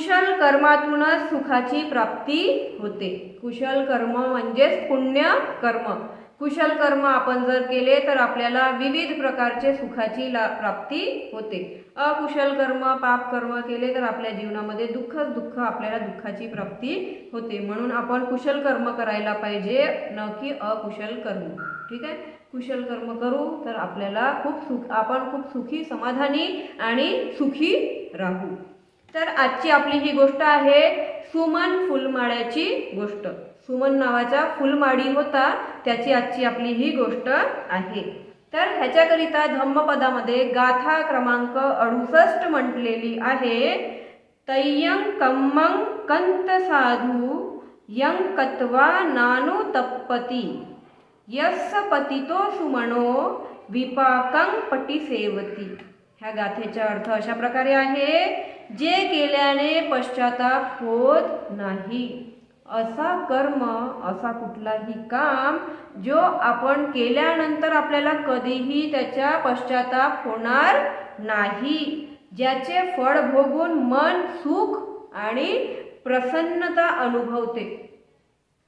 कुशल कर्मातूनच सुखाची प्राप्ती होते. कुशल कर्म म्हणजेच पुण्य कर्म. कुशल कर्म आपण जर केले तर आपल्याला विविध प्रकारचे सुखाची ला प्राप्ती होते. अकुशल कर्म पाप कर्म केले तर आपल्या जीवनामध्ये दुःखच दुःख आपल्याला दुःखाची प्राप्ती होते. म्हणून आपण कुशल कर्म करायला पाहिजे न की अकुशल कर्म. ठीक आहे? कुशल कर्म करू तर आपल्याला खूप सुख आपण खूप सुखी समाधानी आणि सुखी राहू. तर आजची आपली ही गोष्ट आहे सुमन फुलमाळ्याची गोष्ट. सुमन नावाचा फुलमाळी होता त्याची आजची आपली ही गोष्ट आहे. तर ह्याच्याकरिता धम्मपदामध्ये गाथा क्रमांक अडुसष्ट म्हटलेली आहे. तय्यं कम्मं कंत साधू यं कत्वा नानु तप्पती. यस पतितो सुमनो विपाकं पटी सेवती ह्या गाथेचा अर्थ अशा प्रकारे आहे. जे केल्याने पश्चाताप होत नाही. असा कर्म असा कुठलाही काम जो आपण केल्यानंतर आपल्याला कधीही त्याच्या पश्चाताप होणार नाही. ज्याचे फळ भोगून मन सुख आणि प्रसन्नता अनुभवते.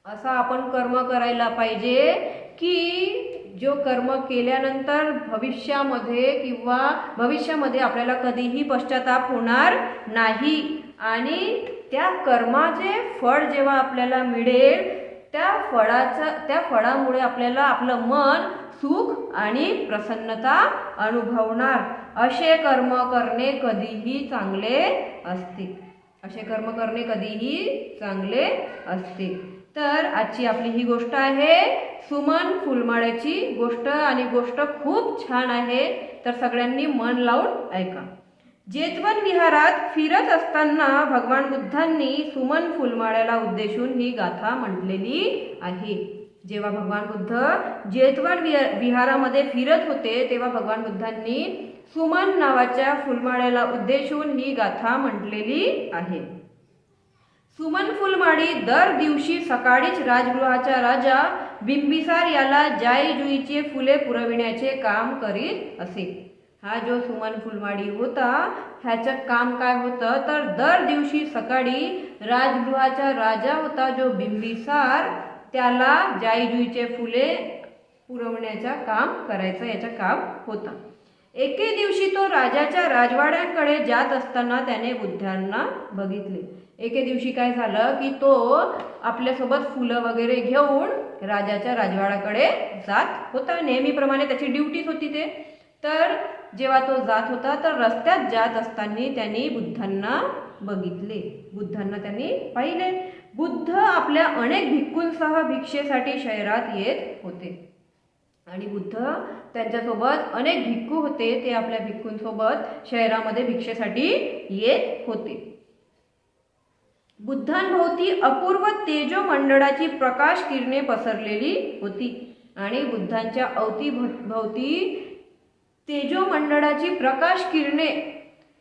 असा आपण कर्म करायला पाहिजे की जो कर्म केल्यानंतर भविष्यामध्ये किंवा भविष्यामध्ये आपल्याला कधीही पश्चाताप होणार नाही. आणि त्या कर्माचे फळ जेव्हा आपल्याला मिळेल त्या फळाचं त्या फळामुळे आपल्याला आपलं मन सुख आणि प्रसन्नता अनुभवणार. असे कर्म करणे कधीही चांगले असते. असे कर्म करणे कधीही चांगले असते. तर आजची आपली ही गोष्ट आहे सुमन फुलमाळ्याची गोष्ट आणि गोष्ट खूप छान आहे. तर सगळ्यांनी मन लावून ऐका. जेतवन विहारात फिरत असताना भगवान बुद्धांनी सुमन फुलमाळ्याला उद्देशून ही गाथा म्हटलेली आहे. जेव्हा भगवान बुद्ध जेतवन विहारामध्ये फिरत होते तेव्हा भगवान बुद्धांनी सुमन नावाच्या फुलमाळ्याला उद्देशून ही गाथा म्हटलेली आहे. सुमन फुलमाळी दर दिवशी सकाळीच राजगृहाचा राजा बिंबिसार याला जाई जुईचे फुले पुरविण्याचे काम करीत असे. हा जो सुमन फुलमाळी होता ह्याचं काम काय होतं? तर दर दिवशी सकाळी राजगृहाचा राजा होता जो बिंबिसार त्याला जाई जुईचे फुले पुरवण्याचं काम करायचं याचं काम होतं. एके दिवशी तो राजाच्या राजवाड्याकडे जात असताना त्याने बुद्धांना बघितले. एके दिवशी काय झालं की तो आपल्यासोबत फुलं वगैरे घेऊन राजाच्या राजवाड्याकडे जात होता. नेहमीप्रमाणे त्याची ड्युटीच होती ते. तर जेव्हा तो जात होता तर रस्त्यात जात असताना त्यांनी बुद्धांना बघितले. बुद्धांना त्यांनी पाहिले. बुद्ध आपल्या अनेक भिक्खूंसह भिक्षेसाठी शहरात येत होते. आणि बुद्ध त्यांच्यासोबत अनेक भिक्खू होते. ते आपल्या भिक्खूंसोबत शहरामध्ये भिक्षेसाठी येत होते. बुद्धांभोवती अपूर्व तेजो मंडळाची प्रकाश किरणे पसरलेली होती. आणि बुद्धांच्या अवती भोवती तेजो मंडळाची प्रकाश किरणे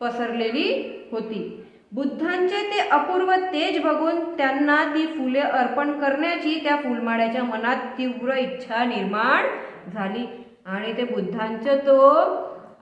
पसरलेली होती. बुद्धांचे ते अपूर्व तेज बघून त्यांना ती फुले अर्पण करण्याची त्या फुलमाळ्याच्या मनात तीव्र इच्छा निर्माण झाली. आणि ते बुद्धांचं तो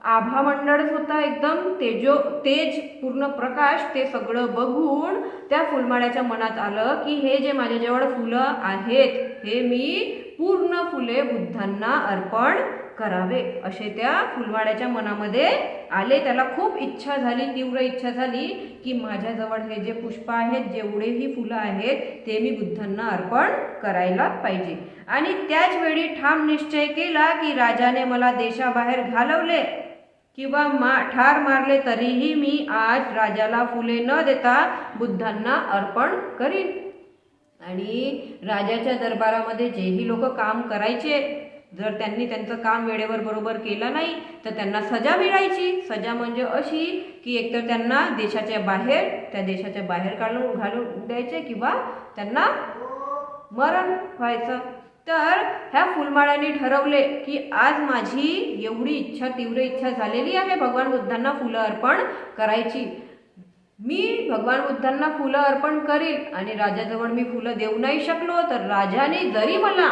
आभा मंडळच होता एकदम. तेजो तेज पूर्ण प्रकाश ते सगळं बघून त्या फुलमाळ्याच्या मनात आलं की हे जे माझ्याजवळ फुलं आहेत हे मी पूर्ण फुले बुद्धांना अर्पण करावे. असे त्या फुलवाड्याच्या मनामध्ये आले. त्याला खूप इच्छा झाली तीव्र इच्छा झाली की माझ्याजवळ हे जे पुष्प आहेत जेवढेही फुलं आहेत ते मी बुद्धांना अर्पण करायला पाहिजे. आणि त्याच वेळी ठाम निश्चय केला की राजाने मला देशाबाहेर घालवले. किंवा मा ठार मारले तरीही मी आज राजाला फुले न देता बुद्धांना अर्पण करीन. आणि राजाच्या दरबारामध्ये जेही लोक काम करायचे जर त्यांनी त्यांचं काम वेळेवर बरोबर केलं नाही तर त्यांना सजा मिळायची. सजा म्हणजे अशी की एकतर त्यांना देशाच्या बाहेर त्या देशाच्या बाहेर काढून घालून द्यायचे किंवा त्यांना मरण व्हायचं. तर ह्या फुलमाळ्यांनी ठरवले की आज माझी एवढी इच्छा तीव्र इच्छा झालेली आहे भगवान बुद्धांना फुलं अर्पण करायची. मी भगवान बुद्धांना फुलं अर्पण करील आणि राजाजवळ मी फुलं देऊ नाही शकलो तर राजाने जरी मला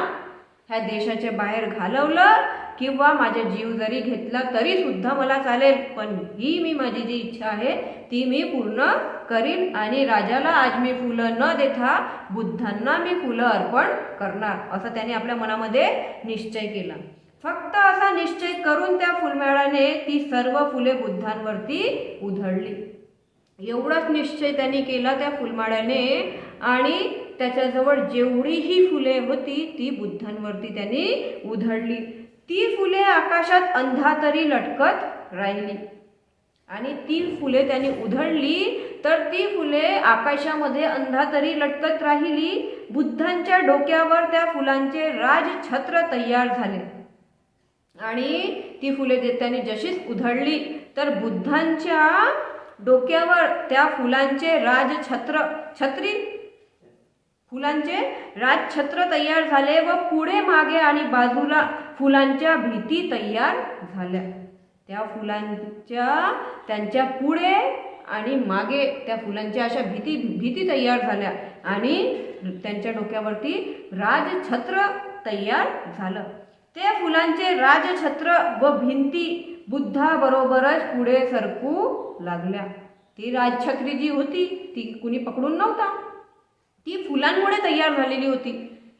ह्या देशाच्या बाहेर घालवलं किंवा माझा जीव जरी घेतला तरी सुद्धा मला चालेल. पण ही मी माझी जी इच्छा आहे ती मी पूर्ण करीन आणि राजाला आज मी फुलं न देता बुद्धांना मी फुलं अर्पण करणार असं त्याने आपल्या मनामध्ये निश्चय केला. फक्त असा निश्चय करून त्या फुलमेळाने ती सर्व फुले बुद्धांवरती उधळली. एवढाच निश्चय त्यांनी केला त्या फुलमाळ्याने आणि त्याच्याजवळ जेवढीही फुले होती ती बुद्धांवरती त्यांनी उधळली. ती फुले आकाशात अंधातरी लटकत राहिली. आणि ती फुले त्यांनी उधळली तर ती फुले आकाशामध्ये अंधातरी लटकत राहिली. बुद्धांच्या डोक्यावर त्या फुलांचे राजछत्र तयार झाले. आणि ती फुले ते त्यांनी जशीच उधळली तर बुद्धांच्या डोक्यावर त्या फुलांचे राजछत्र छत्री फुलांचे राजछत्र तयार झाले व पुढे मागे आणि बाजूला फुलांच्या भीती तयार झाल्या. त्या फुलांच्या त्यांच्या पुढे आणि मागे त्या फुलांच्या अशा भीती भीती तयार झाल्या आणि त्यांच्या डोक्यावरती राजछत्र तयार झालं. ते फुलांचे राजछत्र व भिंती बुद्धाबरोबरच पुढे सरकू लागल्या. ती राजछत्री जी होती. ती कुणी पकडून नव्हता. ती फुलांमुळे तयार झालेली होती.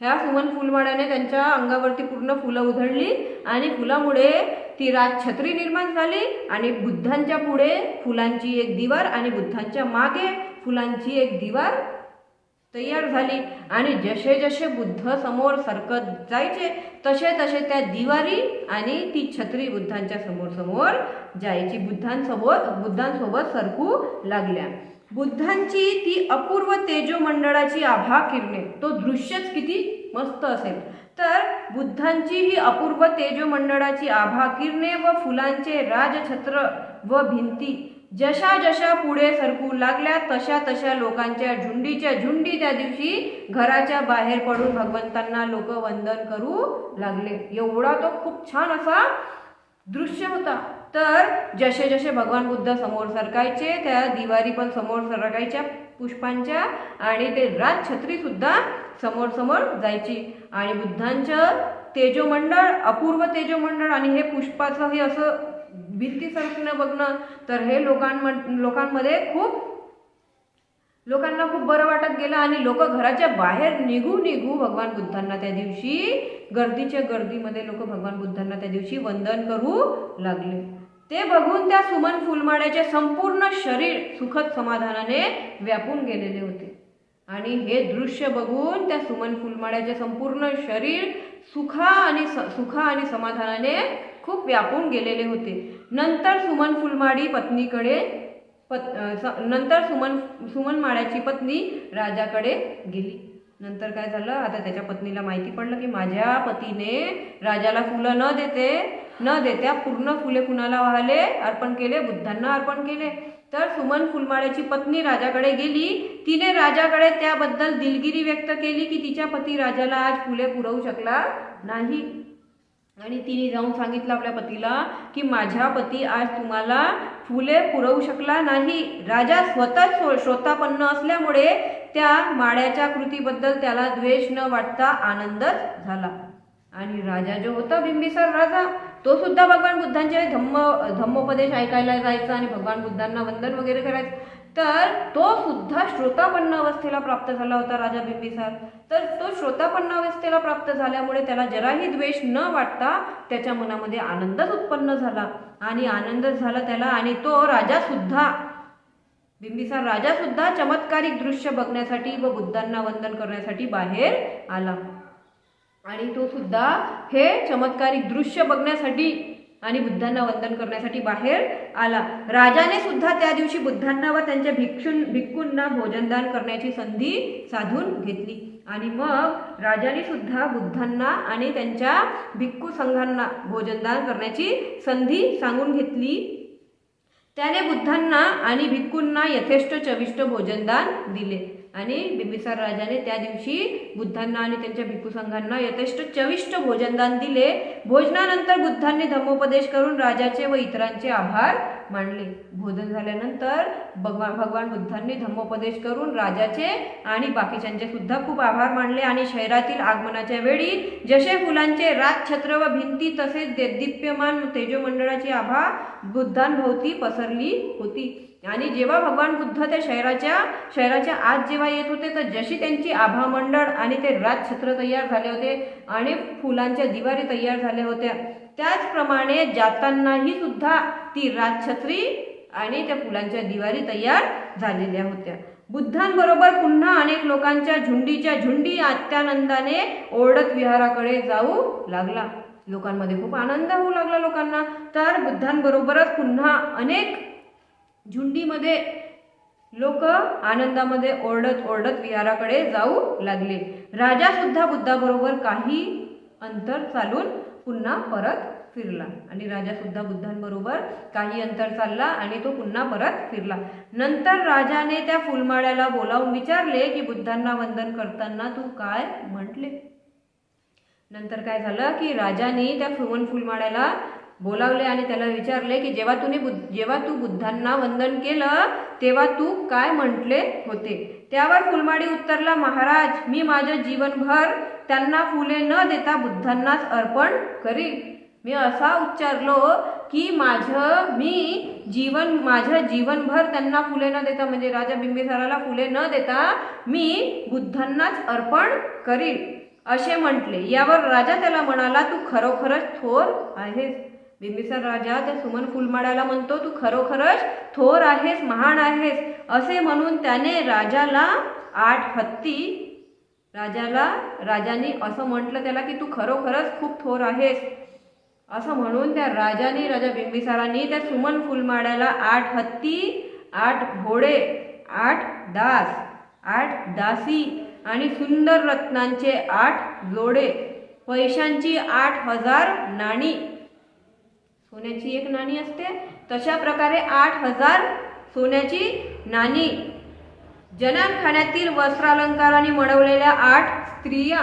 ह्या सुमन फुलमाळ्याने त्यांच्या अंगावरती पूर्ण फुलं उधळली आणि फुलामुळे ती राजछत्री निर्माण झाली आणि बुद्धांच्या पुढे फुलांची एक दिवार आणि बुद्धांच्या मागे फुलांची एक दिवार तयार झाली. आणि जसे जसे बुद्ध समोर सरकत जायचे तसे तसे त्या दिवारी आणि ती छत्री बुद्धांच्या समोर समोर जायची. बुद्धांसोबत बुद्धांसोबत सरकू लागल्या. बुद्धांची ती अपूर्व तेजोमंडळाची आभा किरणे. तो दृश्यच किती मस्त असेल. तर बुद्धांची ही अपूर्व तेजोमंडळाची आभा किरणे व फुलांचे राजछत्र व भिंती. जशा जशा पुढे सरकू लागल्या तशा तशा लोकांच्या झुंडीच्या झुंडी त्या दिवशी घराच्या बाहेर पडून भगवंतांना लोक वंदन करू लागले. एवढा तो खूप छान असा दृश्य होता. तर जसे जसे भगवान बुद्ध समोर सरकायचे त्या दिवारी पण समोर सरकायच्या पुष्पांच्या आणि ते राजछत्री सुद्धा समोर समोर जायची. आणि बुद्धांचं तेजोमंडळ अपूर्व तेजोमंडळ आणि हे पुष्पाचं हे असं भिंती सरकणं बघणं तर हे लोकांम लोकांमध्ये खूप लोकांना खूप बरं वाटत गेलं आणि लोक घराच्या बाहेर निघू निघू भगवान बुद्धांना त्या दिवशी गर्दीच्या गर्दीमध्ये लोक भगवान बुद्धांना त्या दिवशी वंदन करू लागले. ते बघून त्या सुमन फुलमाळ्याचे संपूर्ण शरीर सुखद समाधानाने व्यापून गेलेले होते. आणि हे दृश्य बघून त्या सुमन फुलमाळ्याचे संपूर्ण शरीर सुखा आणि स- सुखा आणि समाधानाने खूप व्यापून गेलेले होते. नंतर सुमन फुलमाडी पत्नीकडे पत स- नंतर सुमन सुमन माळ्याची पत्नी राजाकडे गेली. नंतर काय झालं? आता त्याच्या पत्नीला माहिती पडलं की माझ्या पतीने राजाला फुलं न देते न देत्या पूर्ण फुले कुणाला वाहले? अर्पण केले बुद्धांना अर्पण केले. तर सुमन फुलमाळ्याची पत्नी राजाकडे गेली. तिने राजाकडे त्याबद्दल दिलगिरी व्यक्त केली की तिच्या पती राजाला आज फुले पुरवू शकला नाही. आणि तिने जाऊन सांगितलं आपल्या पतीला की माझ्या पती आज तुम्हाला फुले पुरवू शकला नाही. राजा स्वतः श्रोतापन्न असल्यामुळे त्या माळ्याच्या कृतीबद्दल त्याला द्वेष न वाटता आनंदच झाला. आणि राजा जो होता बिंबिसार राजा तो सुद्धा भगवान बुद्धांचे धम्म धम्मोपदेश ऐकायला जायचा आणि भगवान बुद्धांना वंदन वगैरे करायचं. तर तो सुद्धा श्रोतापन्न अवस्थेला प्राप्त झाला होता राजा बिंबिसार तर तो श्रोतापन्न अवस्थेला प्राप्त झाल्यामुळे त्याला जराही द्वेष न वाटता त्याच्या मनामध्ये आनंदच उत्पन्न झाला. आणि आनंदच झाला त्याला आणि तो राजा सुद्धा बिंबिसार राजा सुद्धा चमत्कारिक दृश्य बघण्यासाठी व बुद्धांना वंदन करण्यासाठी बाहेर आला. आणि तो सुद्धा हे चमत्कारिक दृश्य बघण्यासाठी आणि बुद्धांना वंदन करण्यासाठी बाहेर आला. राजाने सुद्धा त्या दिवशी बुद्धांना व त्यांच्या भिक्षून भिक्खूंना भोजनदान करण्याची संधी साधून घेतली. आणि मग राजाने सुद्धा बुद्धांना आणि त्यांच्या भिक्खू संघांना भोजनदान करण्याची संधी सांगून घेतली. त्याने बुद्धांना आणि भिक्खूंना यथेष्ट चविष्ट भोजनदान दिले. आणि बिंबिसार राजाने त्या दिवशी बुद्धांना आणि त्यांच्या भिक्खू संघांना यथेष्ट चविष्ट भोजनदान दिले. भोजनानंतर बुद्धांनी धम्मोपदेश करून राजाचे व इतरांचे आभार मांडले भोजन झाल्यानंतर भगवान भगवान बुद्धांनी धम्मोपदेश करून राजाचे आणि बाकीच्यांचे सुद्धा खूप आभार मानले आणि शहरातील आगमनाच्या वेळी जसे फुलांचे राजछत्र व भिंती तसेच देदीप्यमान तेजोमंडळाची आभा बुद्धांभोवती पसरली होती. आणि जेव्हा भगवान बुद्ध त्या शहराच्या शहराच्या आत जेव्हा येत होते तर जशी त्यांची आभामंडळ आणि ते राजछत्र तयार झाले होते आणि फुलांच्या दिवारी तयार झाल्या होत्या त्याचप्रमाणे जातानाही सुद्धा ती राजछत्री आणि त्या फुलांच्या दिवारी तयार झालेल्या होत्या. बुद्धांबरोबर पुन्हा अनेक लोकांच्या झुंडीच्या झुंडी अत्यानंदाने ओरडत विहाराकडे जाऊ लागला. लोकांमध्ये खूप आनंद होऊ लागला लोकांना. तर बुद्धांबरोबरच पुन्हा अनेक झुंडीमध्ये लोक आनंदामध्ये ओरडत ओरडत विहाराकडे जाऊ लागले. राजा सुद्धा बुद्धाबरोबर काही अंतर चालून पुन्हा परत फिरला. आणि राजा सुद्धा बुद्धांबरोबर काही अंतर चालला आणि तो पुन्हा परत फिरला. नंतर राजाने त्या फुलमाळ्याला बोलावून विचारले की बुद्धांना वंदन करताना तू काय म्हटले? नंतर काय झालं की राजाने त्या फुवन फुलमाळ्याला बोलावले आणि त्याला विचारले की जेव्हा तुम्ही बुद्ध जेव्हा तू बुद्धांना वंदन केलं तेव्हा तू काय म्हटले होते? त्यावर फुलमाडी उत्तरला महाराज मी माझं जीवनभर त्यांना फुले न देता बुद्धांनाच अर्पण करीन. मी असा उच्चारलो की माझं मी जीवन माझं जीवनभर त्यांना फुले न देता म्हणजे राजा बिंबिसाराला फुले न देता मी बुद्धांनाच अर्पण करीन. असे म्हटले. यावर राजा त्याला म्हणाला तू खरोखरच थोर आहेस. बिंबिसार राजा त्या सुमन फुलमाळ्याला म्हणतो तू खरोखरच थोर आहेस महान आहेस असे म्हणून त्याने राजाला आठ हत्ती राजाला राजाने असं म्हटलं त्याला की तू खरोखरच खूप थोर आहेस असं म्हणून त्या राजाने राजा बिंबिसारांनी त्या सुमन फुलमाळ्याला आठ हत्ती आठ घोडे आठ दास आठ दासी आणि सुंदर रत्नांचे आठ जोडे पैशांची आठ हजार नाणी. सोन्याची एक नाणी असते. तशा प्रकारे आठ हजार सोन्याची नाणी. जनाखाण्यातील वस्त्रालंकाराने मडवलेल्या आठ स्त्रिया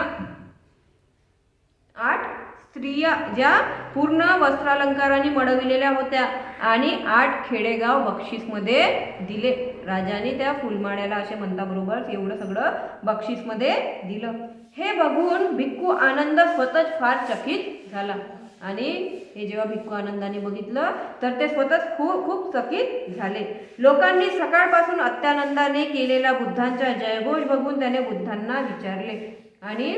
आठ स्त्रिया ज्या पूर्ण वस्त्रालंकाराने मडविलेल्या होत्या आणि आठ खेडेगाव बक्षीसमध्ये दिले. राजाने त्या फुलमाळ्याला असे म्हणता बरोबर एवढं सगळं बक्षीसमध्ये दिलं. हे बघून भिक्खू आनंद स्वतःच फार चकित झाला. आणि हे जेव्हा भिक्खू आनंदाने बघितलं तर ते स्वतःच खूप खूप चकित झाले. लोकांनी सकाळपासून अत्यानंदाने केलेला बुद्धांचा जयघोष बघून त्याने बुद्धांना विचारले. आणि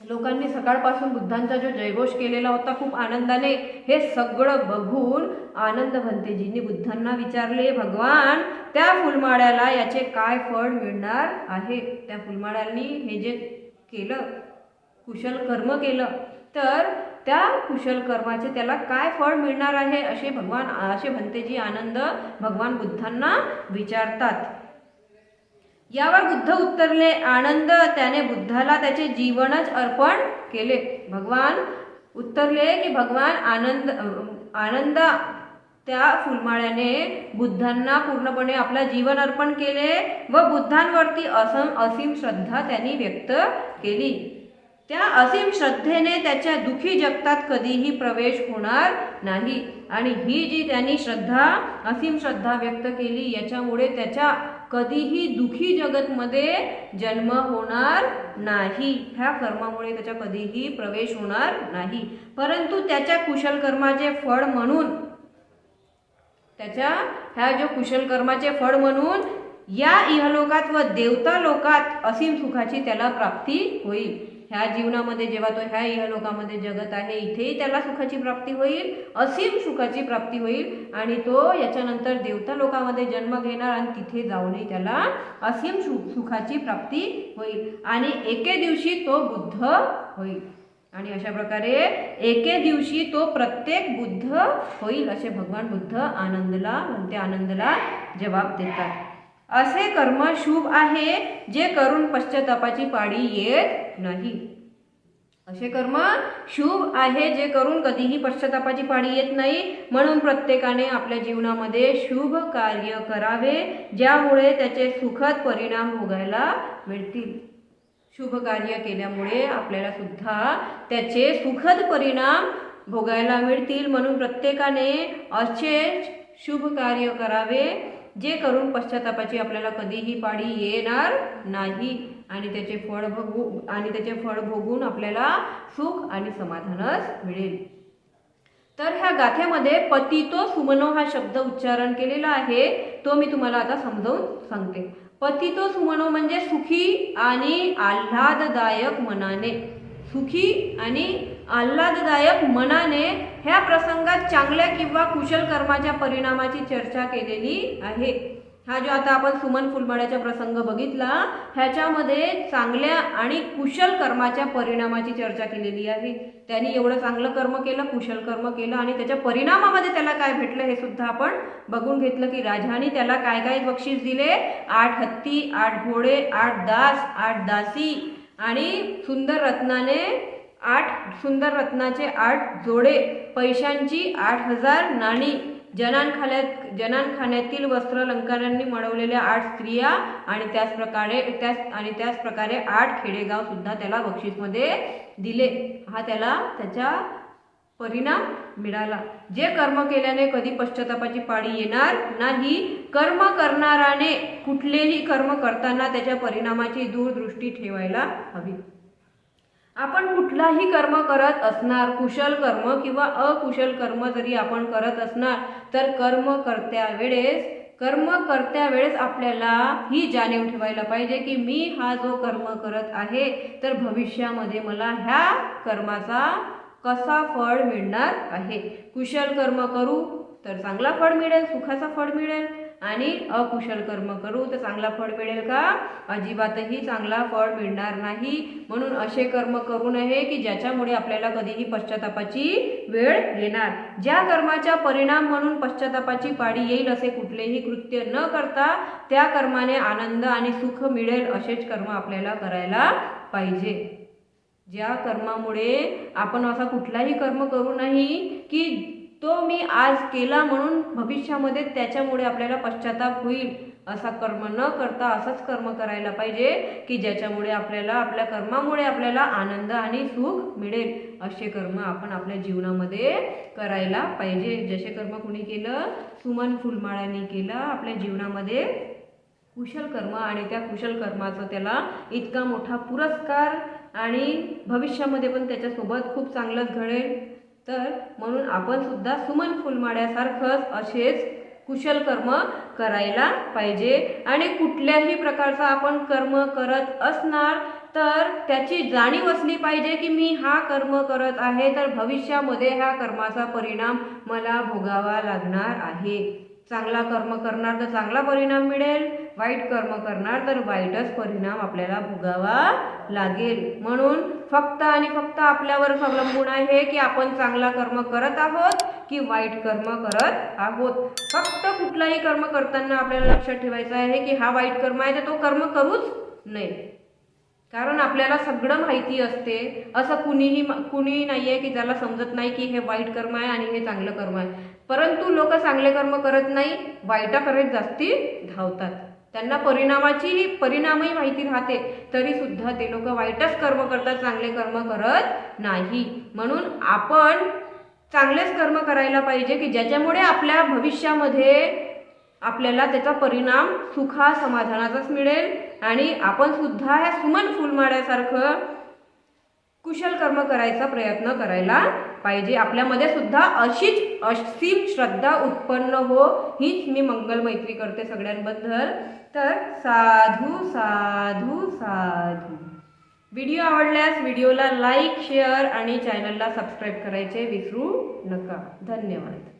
लोकांनी सकाळपासून बुद्धांचा जो जयघोष केलेला होता खूप आनंदाने हे सगळं बघून आनंद भंतेजींनी बुद्धांना विचारले भगवान त्या फुलमाळ्याला याचे काय फळ मिळणार आहे? त्या फुलमाळ्यांनी हे जे केलं कुशल कर्म केलं तर त्या कुशल कर्माचे त्याला काय फळ मिळणार आहे असे भगवान असे भंतेजी आनंद भगवान बुद्धांना विचारतात. यावर बुद्ध उत्तरले आनंद त्याने बुद्धाला त्याचे जीवनच अर्पण केले. भगवान उत्तरले की भगवान आनंद आनंद त्या फुलमाळ्याने बुद्धांना पूर्णपणे आपला जीवन अर्पण केले व बुद्धांवरती असम असीम श्रद्धा त्यांनी व्यक्त केली. त्या असीम श्रद्धेने त्याच्या दुखी जगतात कधीही प्रवेश होणार नाही. आणि ही जी त्यांनी श्रद्धा असीम श्रद्धा व्यक्त केली याच्यामुळे त्याच्या कधीही दुखी जगतमध्ये जन्म होणार नाही. ह्या कर्मामुळे त्याच्या कधीही प्रवेश होणार नाही. परंतु त्याच्या कुशल कर्माचे फळ म्हणून त्याच्या ह्या जो कुशल कर्माचे फळ म्हणून या इहलोकात व देवता लोकात असीम सुखाची त्याला प्राप्ती होईल. ह्या जीवनामध्ये जेव्हा तो ह्या इहलोकामध्ये जगत आहे इथेही त्याला सुखाची प्राप्ती होईल असीम सुखाची प्राप्ती होईल आणि तो याच्यानंतर देवता लोकामध्ये जन्म घेणार आणि तिथे जाऊनही त्याला असीम सुखाची प्राप्ती होईल. आणि एके दिवशी तो बुद्ध होईल. आणि अशा प्रकारे एके दिवशी तो प्रत्येक बुद्ध होईल असे भगवान बुद्ध आनंदला म्हणते. आनंदला जबाब देतात. असे कर्म शुभ आहे जे करून पश्चातापाची पाळी येत नाही. असे कर्म शुभ आहे जे करून कधीही पश्चातापाची पाळी येत नाही. म्हणून प्रत्येकाने आपल्या जीवनामध्ये शुभ कार्य करावे ज्यामुळे त्याचे सुखद परिणाम भोगायला मिळतील. शुभ कार्य केल्यामुळे आपल्याला सुद्धा त्याचे सुखद परिणाम भोगायला मिळतील. म्हणून प्रत्येकाने असे शुभ कार्य करावे. जे करून पश्चातापाची आपल्याला कधीही पाडी येणार नाही. आणि त्याचे फळ भोगू आणि त्याचे फळ भोगून आपल्याला सुख आणि समाधानच मिळेल. तर ह्या गाथ्यामध्ये पतितो सुमनो हा शब्द उच्चारण केलेला आहे. तो मी तुम्हाला आता समजावून सांगते. पतितो सुमनो म्हणजे सुखी आणि आल्हाददायक मनाने. सुखी आणि आल्हाददायक मनाने ह्या प्रसंगात चांगल्या किंवा कुशल कर्माच्या परिणामाची चर्चा केलेली आहे. हा जो आता आपण सुमन फुलमाळ्याचा प्रसंग बघितला ह्याच्यामध्ये चांगल्या आणि कुशल कर्माच्या परिणामाची चर्चा केलेली आहे. त्यांनी एवढं चांगलं कर्म केलं कुशल कर्म केलं आणि त्याच्या परिणामामध्ये त्याला काय भेटलं हे सुद्धा आपण बघून घेतलं की राजाने त्याला काय काय बक्षीस दिले? आठ हत्ती आठ घोडे आठ दास आठ दासी आणि सुंदर रत्नाने आठ सुंदर रत्नाचे आठ जोडे पैशांची आठ हजार नाणी. जनानखान्यात जनानखान्यातील वस्त्रालंकारांनी मळवलेल्या आठ स्त्रिया आणि त्याचप्रकारे त्याच आणि त्याचप्रकारे आठ खेडेगाव सुद्धा त्याला बक्षीसमध्ये दिले. हा त्याला त्याच्या परिणाम मिळाला. जे कर्म केल्याने कधी पश्चातापाची पाळी येणार नाही. कर्म करणाराने कुठलेही कर्म करताना त्याच्या परिणामाची दूरदृष्टी ठेवायला हवी. आपण कुठलाही कर्म करत असणार कुशल कर्म किंवा अकुशल कर्म जरी आपण करत असणार तर कर्म करत्या वेळेस कर्म करत्या वेळेस आपल्याला ही जाणीव ठेवायला पाहिजे की मी हा जो कर्म करत आहे तर भविष्यामध्ये मला ह्या कर्माचा कसा फळ मिळणार आहे? कुशल कर्म करू तर चांगला फळ मिळेल सुखाचा फळ मिळेल. आणि अकुशल कर्म करू तर चांगला फळ मिळेल का? अजिबातही चांगला फळ मिळणार नाही. म्हणून असे कर्म करू नये की ज्याच्यामुळे आपल्याला कधीही पश्चातापाची वेळ येणार. ज्या कर्माचा परिणाम म्हणून पश्चातापाची पाडी येईल असे कुठलेही कृत्य न करता त्या कर्माने आनंद आणि सुख मिळेल असेच कर्म आपल्याला करायला पाहिजे. ज्या कर्मामुळे आपण असा कुठलाही कर्म करू नाही की तो मी आज केला म्हणून भविष्यामध्ये त्याच्यामुळे आपल्याला पश्चाताप होईल. असा कर्म न करता असंच कर्म करायला पाहिजे की ज्याच्यामुळे आपल्याला आपल्या कर्मामुळे आपल्याला आनंद आणि सुख मिळेल. असे कर्म आपण आपल्या जीवनामध्ये करायला पाहिजे. जसे कर्म कुणी केलं? सुमन फुलमाळांनी केलं. आपल्या जीवनामध्ये कुशल कर्म आणि त्या कुशल कर्माचा त्याला इतका मोठा पुरस्कार आणि भविष्यामध्ये पण त्याच्यासोबत खूप चांगलंच घडेल. तर म्हणून आपण सुद्धा सुमन फुलमाड्यासारखंच असेच कुशल कर्म करायला पाहिजे. आणि कुठल्याही प्रकारचा आपण कर्म करत असणार तर त्याची जाणीव असली पाहिजे की मी हा कर्म करत आहे तर भविष्यामध्ये ह्या कर्माचा परिणाम मला भोगावा लागणार आहे. चांगला कर्म करणार तर चांगला परिणाम मिळेल. वाईट कर्म करणार तर वाईटच परिणाम आपल्याला भोगावा लागेल. म्हणून फक्त आणि फक्त आपल्यावरच अवलंबून आहे की आपण चांगला कर्म करत आहोत की वाईट कर्म करत आहोत. फक्त कुठलाही कर्म करताना आपल्याला लक्षात ठेवायचं आहे की हा वाईट कर्म आहे तर तो कर्म करूच नाही कारण आपल्याला सगळं माहिती असते. असं कुणीही कुणीही नाही आहे की ज्याला समजत नाही की हे वाईट कर्म आहे आणि हे चांगलं कर्म आहे. परंतु लोक चांगले कर्म करत नाही वाईटाकडे जास्ती धावतात. त्यांना परिणामाची परिणामही माहिती राहते. तरी सुद्धा ते लोक वाईटच कर्म करतात चांगले कर्म करत नाही. म्हणून आपण चांगलेच कर्म करायला पाहिजे की ज्याच्यामुळे आपल्या भविष्यामध्ये आपल्याला त्याचा परिणाम सुखा समाधानाचाच मिळेल आणि आपण सुद्धा ह्या सुमन फुलमाड्यासारखं कुशल कर्म करायचा प्रयत्न करायला पाहिजे. आपल्यामध्ये सुद्धा अशीच असीम श्रद्धा उत्पन्न हो हीच मी मंगल मैत्री करते सगळ्यांबद्दल. तर साधू साधू साधू. व्हिडिओ आवडल्यास व्हिडिओला लाईक शेअर आणि चॅनलला सबस्क्राईब करायचे विसरू नका. धन्यवाद.